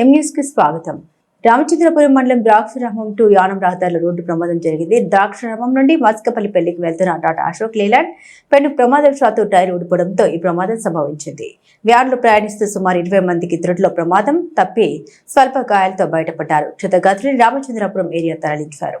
ఎం కి స్వాగతం. రామచంద్రపురం మండలం ద్రాక్షరామం టు యానం రహదారుల రోడ్డు ప్రమాదం జరిగింది. ద్రాక్షరామం నుండి మస్కపల్లి పెళ్ళికి వెళ్తున్న టాటా అశోక్ లేలాండ్ పెను ప్రమాదవశాత్తు టైర్ ఊడిపోవడంతో ఈ ప్రమాదం సంభవించింది. వ్యాన్లో ప్రయాణిస్తూ సుమారు ఇరవై మందికి దృఢలో ప్రమాదం తప్పి స్వల్ప గాయాలతో బయటపడ్డారు. క్షతగాత్రుని రామచంద్రపురం ఏరియా తరలించారు.